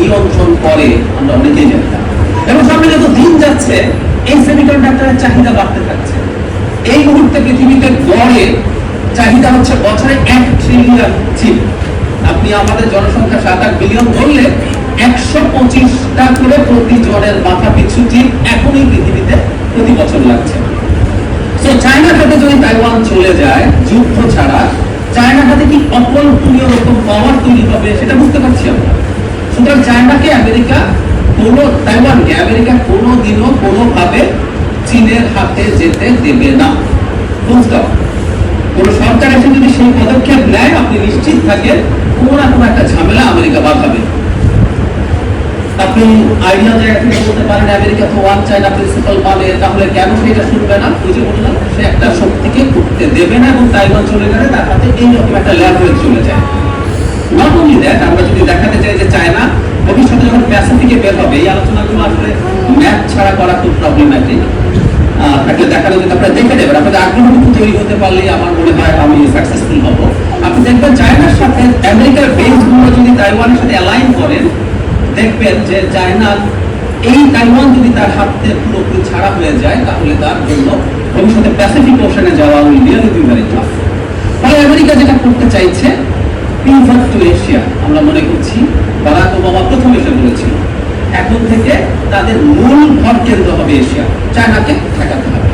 নিয়ন্ত্রণ করে আমরা অনেকেই জানি না। এবং সামনে যত দিন যাচ্ছে, এই সেমিকন্ডাক্টরের চাহিদা বাড়তে থাকছে। এই মুহূর্তে পৃথিবীতে গড়ে চাহিদা হচ্ছে বছরে এক ট্রিলিয়ন চিপ আপনি আমাদের জনসংখ্যা সাত আট বিলিয়ন ধরলে একশো পঁচিশটা করে প্রতি জনের মাথা পিছু চিপ এখনই পৃথিবীতে প্রতি বছর লাগছে। সো চায়নার হাতে যদি তাইওয়ান চলে যায়, যুদ্ধ ছাড়া চায়নার হাতে কি অকল্পনীয় রকম পাওয়ার তৈরি হবে সেটা বুঝতে পারছি আমরা। সুতরাং চায়নাকে আমেরিকা কোনো, তাইওয়ানকে আমেরিকা কোনো দিনও কোনোভাবে চীনের হাতে যেতে দেবে না। বুঝতে কোন সরকার এসে যদি সেই পদক্ষেপ নেয়, আপনি নিশ্চিত থাকেন কোনো না কোনো একটা ঝামেলা আমেরিকা বাঁধাবে আপনি আইডিয়া জায়গা থেকে বলতে পারেন, আমেরিকা তো ওয়ান চায়না প্রিন্সিপাল মানে তাহলে কেন সেটা শুনবে না? যে বললাম, সে একটা শক্তিকে করতে দেবে না এবং তাইওয়ান চলে গেলে তার হাতে এইরকম একটা ল্যাবরেজ চলে যায় নট অনলি দ্যাট আমরা যদি দেখাতে চাই যে চায়না ভবিষ্যতে যখন প্যাসিফিকে বের হবে এই আলোচনাগুলো আসলে ম্যাপ ছাড়া করা খুব যদি আপনারা দেখে আপনাদের তৈরি হতে পারলে আমার মনে হয় আমি সাকসেসফুল হব। আপনি দেখবেন চায়নার সাথে আমেরিকার বেসগুলো যদি তাইওয়ানের সাথে অ্যালাইন করেন, দেখবেন যে এই তাইওয়ান যদি তার হাতে পুরোপুরি ছাড়া হয়ে যায়, তাহলে তার জন্য ভবিষ্যতে প্যাসিফিক ওশনে যাওয়া উইল রিয়েলি ভেরি টাফ ফলে আমেরিকা যেটা করতে চাইছে পিভট টু এশিয়া আমরা মনে করছি, বারাক ওবামা প্রথম এসে বলেছিল। এখন থেকে তাদের মূল ভর কেন্দ্র হবে এশিয়া। চায়নাকে ঠেকাতে হবে।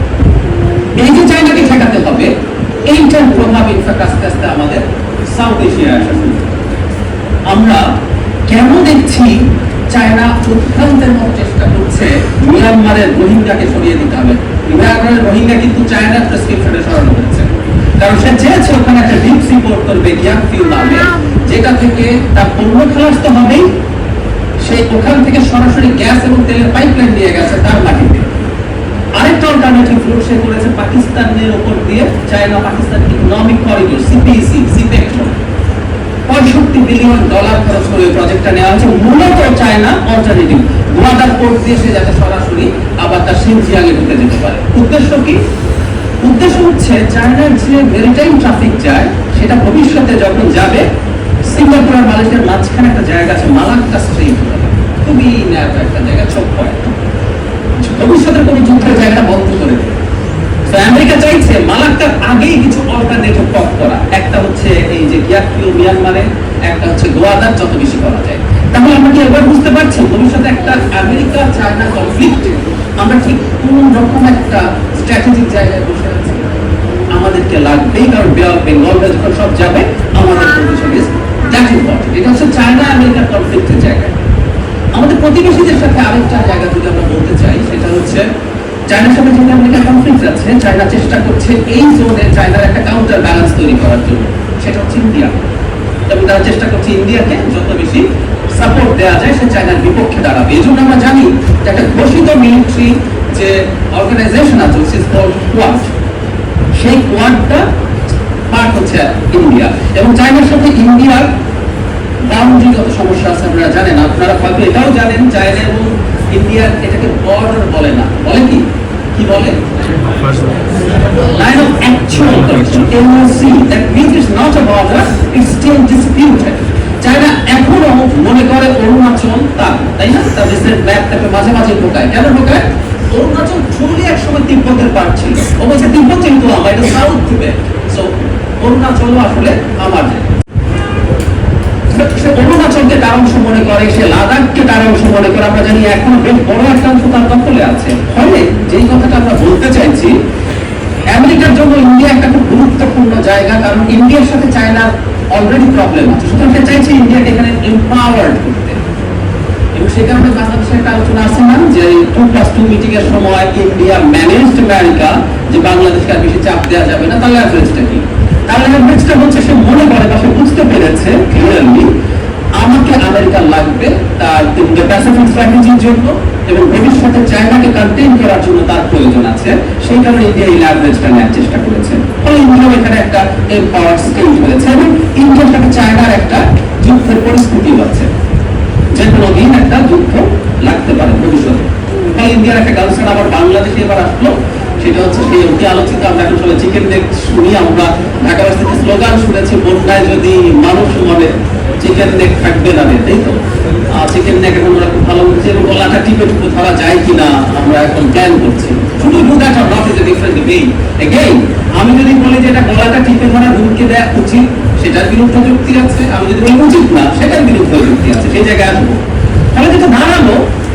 এই যে চায়নাকে ঠেকাতে হবে, এইটার প্রভাব ইনফ্যাক্ট আস্তে আস্তে আমাদের সাউথ এশিয়ায় আসা শুরু আমরা কেন দেখছি চায়না উৎক্রান্তের মতো চেষ্টা করছে মিয়ানমারের রোহিঙ্গাকে সরিয়ে দিতে হবে? মিয়ানমারের রোহিঙ্গা কিন্তু চায়নার প্রেসক্রিপশনে সরানো হয়েছে। কারণ সে চেয়েছে ওখানে একটা ডিপ সি পোর্ট করবে গিয়াং ফিউ যেটা থেকে তার পণ্য খালাস তো হবেই। সে ওখান থেকে সরাসরি গ্যাস এবং তেলের পাইপলাইন দিয়ে গেছে তার মাটিতে আরেকটা অল্টারনেটিভ রুট সে করেছে পাকিস্তানের উপর দিয়ে China Pakistan economic corridor CPEC CPEC পঁয়ষট্টি বিলিয়ন ডলার খরচ করে প্রজেক্টটা নেওয়া হয়েছে। মূলত চায়না অল্টারনেটিভ গোয়াদার পোর্ট দিয়ে সে যাতে সরাসরি আবার তার সিনজিয়াংয়ে ঢুকে যেতে পারে। উদ্দেশ্য কি? উদ্দেশ্য হচ্ছে চায়নার যে মেরিটাইম ট্রাফিক যায়, সেটা ভবিষ্যতে যখন যাবে সিঙ্গাপুর আর মালয়েশিয়ার মাঝখানে একটা জায়গা আছে, মালাক্কা স্ট্রিট খুবই ন্যারো একটা জায়গা ছোট পয়েন্ট ভবিষ্যতের কোনো যুদ্ধের জায়গাটা বন্ধ করে দেবে। আমেরিকা চাইছে মালাক্কার আগেই কিছু অল্টারনেটিভ পথ করা। একটা হচ্ছে এই যে গিয়াকিও মিয়ানমারে, একটা হচ্ছে গোয়াদার যত বেশি করা যায়। তাহলে আমরা কি এবার বুঝতে পারছি? ভবিষ্যতে একটা আমেরিকা চায়না কনফ্লিক্ট আমরা ঠিক কোন রকম একটা স্ট্র্যাটেজিক জায়গায় বসে আছি? আমাদেরকে লাগবেই, কারণ বেঙ্গলরা যখন সব যাবে, আমাদের ইম্পর্টেন্ট এটা হচ্ছে চায়না আমেরিকার কনফ্লিক্টের জায়গা। আমাদের প্রতিবেশীদের সাথে আরেকটা জায়গা যদি আমরা বলতে চাই, সেটা হচ্ছে চায়নার সাথে যেহেতু আমেরিকার কনফ্লিক্ট আছে, চায়না চেষ্টা করছে এই জোনে চায়নার একটা কাউন্টার ব্যালেন্স তৈরি করার জন্য। সেটা হচ্ছে ইন্ডিয়া। এবং তারা চেষ্টা করছে ইন্ডিয়াকে যত বেশি সাপোর্ট দেওয়া যায়, সে চায়নার বিপক্ষে দাঁড়াবে। এই জন্য আমরা জানি যে একটা ঘোষিত মিলিটারি যে অর্গানাইজেশন আছে কোয়াড সেই কোয়াডটা পার্ট হচ্ছে ইন্ডিয়া। এবং চায়নার সাথে ইন্ডিয়ার বাউন্ডারিগত সমস্যা আছে আপনারা জানেন, আপনারা হয়তো এটাও জানেন চায়না এবং ইন্ডিয়ার এটাকে বর্ডার বলে না। বলে কি? কি বলে? Line of actual connection LOC that means it's not a border, it's still disputed China এখনও মনে করে অরুণাচল তার, তাই না? তার দেশের ম্যাপটাকে মাঝে মাঝে ঢোকায়। কেন ঢোকায়? অরুণাচল truly এক সময় তিব্বতের পার্ট ছিল। ও বলছে তিব্বত কিন্তু আমার, এটা সাউথ থেকে। সো অরুণাচলও আসলে আমার সে তার অংশ মনে করে, সে লাদাখকে তার অংশ মনে করে। আমরা জানি এখনও বেশ বড় একটা অংশ তার দখলে আছে। ফলে যেই কথাটা আমরা বলতে চাইছি, আমেরিকার জন্য ইন্ডিয়া একটা খুব গুরুত্বপূর্ণ জায়গা, কারণ ইন্ডিয়ার সাথে চায়নার অলরেডি প্রবলেম আছে। সুতরাং সে চাইছে ইন্ডিয়াকে এখানে এম্পাওয়ার্ড করতে। এবং সে কারণে বাংলাদেশে একটা আলোচনা আছে না, যে টু প্লাস টু মিটিং এর সময় ইন্ডিয়া ম্যানেজড আমেরিকা যে বাংলাদেশকে আর বেশি চাপ দেওয়া যাবে না তার লেভারেজটা কি? তার লেভারেজটা হচ্ছে সে মনে করে বা সে বুঝতে পেরেছে ক্লিয়ারলি আমাকে আমেরিকা লাগবে তার প্যাসিফিক স্ট্র্যাটেজির জন্য এবং ভবিষ্যতে চায়নাকে কন্টেইন করার জন্য তার প্রয়োজন আছে। সেই কারণে ইন্ডিয়া এই লেভারেজটা নেওয়ার চেষ্টা করেছে। ফলে ইন্ডিয়াও এখানে একটা এম্পাওয়ার স্টেট হয়েছে এবং ইন্ডিয়ার চায়নার একটা যুদ্ধের আছে। যে কোনো দিন একটা যুদ্ধ লাগতে পারে ভবিষ্যতে। তাই ইন্ডিয়ার একটা কালচার আবার বাংলাদেশে এবার আসলো। সেটা হচ্ছে আলোচিত। আমরা এখন সবাই চিকেন শুনি আমরা। ঢাকাবাসী থেকে স্লোগান শুনেছি, বন্যায় যদি মানুষ মরে চিকেন থাকবে না তাই তো? চিকেন এখন খুব ভালো এবং গলাটা টিপে ধরা যায় আমরা এখন প্ল্যান করছি। শুধু not is a different again আমি যদি বলি যে এটা গলাটা টিপে ধরা ঢুকে দেওয়া উচিত, সেটার বিরুদ্ধে যুক্তি আছে। আমি যদি বলি উচিত না, সেটার বিরুদ্ধে যুক্তি আছে। সেই জায়গায় আসব। তাহলে যেটা দাঁড়াল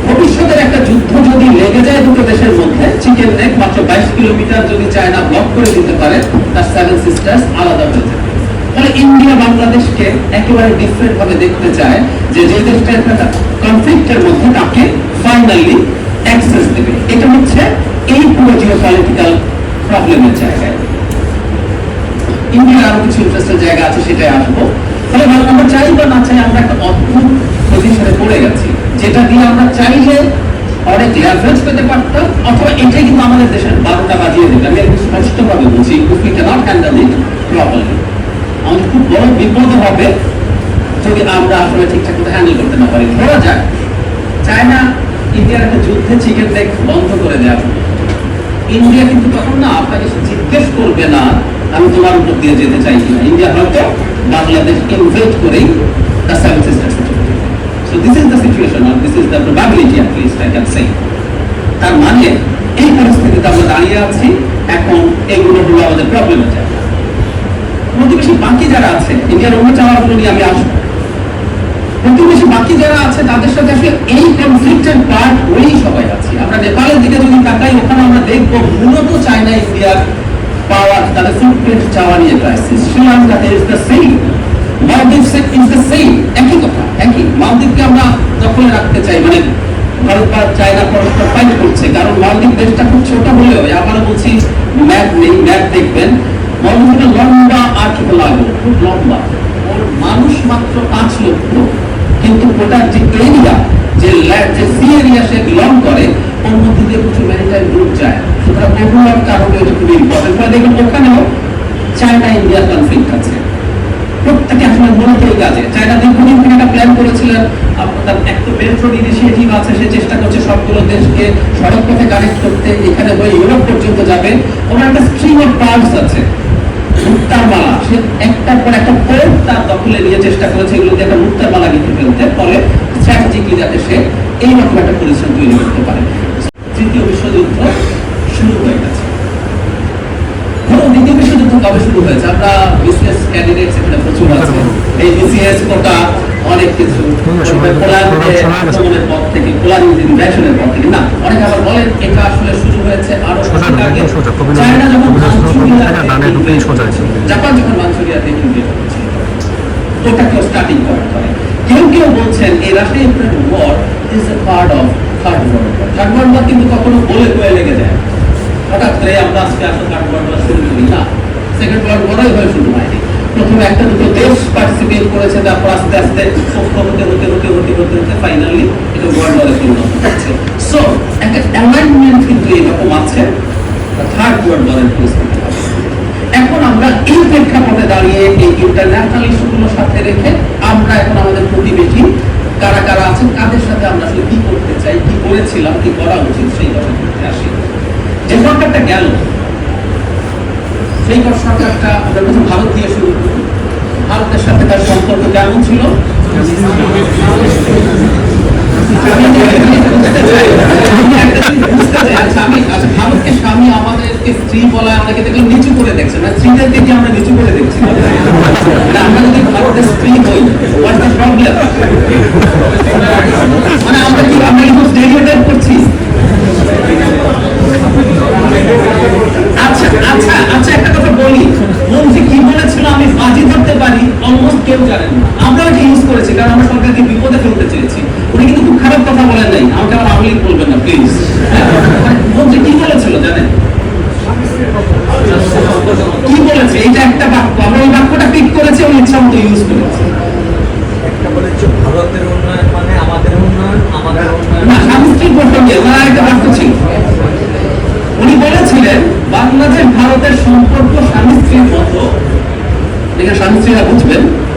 ভবিষ্যতের একটা যুদ্ধ যদি লেগে যায় দুটো দেশের মধ্যে, চিকেন নেক মাত্র বাইশ কিলোমিটার যদি চায়না ব্লক করে দিতে পারে, তার সেভেন সিস্টার্স আলাদা হয়ে যাবে। তাহলে ইন্ডিয়া, বাংলাদেশকে একেবারে ডিফারেন্ট ভাবে দেখতে চায় যে যে দেশটা একটা কনফ্লিক্টের মধ্যে তাকে ফাইনালি অ্যাক্সেস দেবে। এটা হচ্ছে এই পুরো জিও পলিটিক্যাল প্রবলেমের জায়গায়। ইন্ডিয়ার আরও কিছু ইন্টারেস্টের জায়গা আছে, সেটাই আসব। ভালো, আমরা চাই বা না চাই আমরা একটা অদ্ভুত পজিশনে পড়ে গেছি। যেটা দিয়ে আমরা চাইলে অনেক লেভারেজ পেতে পারতাম, অথবা এটাই কিন্তু আমাদের দেশের বারোটা বাজিয়ে দেবে। আমি একটু স্পষ্টভাবে বলছি if we cannot handle it properly আমাদের খুব বড় বিপদ হবে যদি আমরা আসলে ঠিকঠাক মতো হ্যান্ডেল করতে না পারি। ধরা যাক, চায়না ইন্ডিয়ার একটা যুদ্ধে চিকেন লেগ বন্ধ করে দেওয়া ইন্ডিয়া কিন্তু তখন না আপনাকে জিজ্ঞেস করবে না, আমি তোমার উপর দিয়ে যেতে চাই কিনা। ইন্ডিয়া হয়তো বাংলাদেশ ইনভেস্ট করেই তার seven so this is the situation or this is the probability at least I can say তার মানে এই পরিস্থিতিতে আমরা দাঁড়িয়ে আছি, এখন এগুলো আমাদের প্রবলেমের জায়গা। প্রতিবেশী বাকি যারা আছে, ইন্ডিয়ার অন্য চাওয়াগুলো নিয়ে আমি আসব। প্রতিবেশী বাকি যারা আছে, তাদের সাথে আসলে এই কনফ্লিক্টের পার্ট হয়েই সবাই আছি। আমরা নেপালের দিকে যদি তাকাই, ওখানে আমরা দেখব মূলত চায়না, ইন্ডিয়ার পাওয়ার তাদের ফুটপ্রিন্ট চাওয়া নিয়ে crisis শ্রীলঙ্কাতে is the same Maldives is the same একই কথা একই মালদ্বীপকে আমরা দখলে রাখতে চাই মানে দেখবেন। মানুষ মাত্র পাঁচ লক্ষ, কিন্তু ওটার যে যে সি করে, ওর মধ্যে দিয়ে গ্রুপ যায়। দেখুন, ওখানেও চায়না ইন্ডিয়া কনফ্লিক্ট আছে। প্রত্যেকে আসলে এই কাজে চায়না দীর্ঘদিন থেকে একটা প্ল্যান করেছিলেন। আপনার এক তো মেট্রো ইনিশিয়েটিভ আছে, সে চেষ্টা করছে সবগুলো দেশকে সড়ক পথে কানেক্ট করতে। এখানে হয়ে ইউরোপ পর্যন্ত যাবে। ওনার একটা স্ট্রিম অফ পার্টস আছে। সে একটার পর একটা পোর্ট তার দখলে নিয়ে চেষ্টা করেছে একটা গেঁথে ফেলতে। ফলে স্ট্র্যাটেজিকলি যাতে সে একটা পরিশ্রম তৈরি করতে পারে। তৃতীয় বিশ্বযুদ্ধ শুরু হয়ে গেছে। দ্বিতীয় বিশ্বযুদ্ধ কবে শুরু হয়েছে? আমরা ক্যান্ডিডেটস এখানে প্রচুর আছে এই বিসিএস কোটা অনেক কিছু। পোল্যান্ডে থেকে পোল্যান্ড ইনভেশনের পর থেকে। না অনেকে আবার বলেন এটা আসলে শুরু হয়েছে আরও সোজা অনেক আগে। একদম সোজা, কবির চায়না যখন সোজা, মাঞ্চুরিয়াতে ডানে ঢুকেই সোজা আছে। জাপান যখন মাঞ্চুরিয়াতে ইনভেট করেছিল ওটাকেও স্টার্টিং পয়েন্ট করে। কেউ কেউ বলছেন এই Russia Ukraine war is a part of third world third world war কিন্তু কখনো বলে লেগে যায়। হঠাৎ করে আমরা আজকে আসলে থার্ড ওয়ার্ল্ড ওয়ার শুরু করি। না সেকেন্ড ওয়ার্ল্ড ওয়ারই হয়ে শুরু হয়নি। প্রথমে একটা দুটো দেশ পার্টিসিপেট করেছে, তারপর আস্তে আস্তে সফল হতে হতে হতে হতে হতে হতে ফাইনালি এটা ওয়ার্ল্ড ওয়ারে পরিণত হচ্ছে সো একটা অ্যালাইনমেন্ট কিন্তু এরকম আছে থার্ড ওয়ার্ল্ড ওয়ারের পরিস্থিতি এখন আমরা এই প্রেক্ষাপটে দাঁড়িয়ে এই ইন্টারন্যাশনাল ইস্যুগুলোর সাথে রেখে আমরা এখন আমাদের প্রতিবেশী কারা কারা আছেন, কাদের সাথে আমরা আসলে কি করতে চাই, কি করেছিলাম, কি করা উচিত, সেই কথা করতে আসি। যে সরকারটা গেল সেই সরকারটা আমরা প্রথম ভারত দিয়ে শুরু করি ভারতের সাথে তার সম্পর্ক কেমন ছিল? চাই, আচ্ছা, স্বামী আমাদেরকে স্ত্রী বলা দেখলে নিচু করে দেখছে না। আমরা নিচু করে দেখছি। আমরা যদি ভারতের স্ত্রী হই দ্য প্রবলেম মানে আমরা কি আমরা কি স্টেরিওটাইপ করছি আচ্ছা আচ্ছা আচ্ছা একটা কথা বলি মন্ত্রী কি বলেছিল আমি বাজি ধরতে পারি অলমোস্ট কেউ জানেন আমরা এটা ইউজ করেছি কারণ আমরা সরকারকে বিপদে ফেলতে চেয়েছি। উনি কিন্তু খুব খারাপ কথা বলেন নাই। আমাকে আবার আওয়ামী বলবেন না প্লিজ মন্ত্রী কি বলেছিল জানেন? কি বলেছে? এটা একটা বাক্য। আমরা ওই বাক্যটা পিক করেছি উনি ইচ্ছা মতো ইউজ করেছি। একটা বলেছে ভারতের উন্নয়ন মানে আমাদের উন্নয়ন আমাদের উন্নয়ন না স্বামী স্ত্রী প্রসঙ্গে ওনার একটা বাক্য ছিল। উনি বলেছিলেন বাংলাদেশ ভারতের সম্পর্ক স্বামী স্ত্রীর মতো। এখানে স্বামী স্ত্রীরা বুঝবেন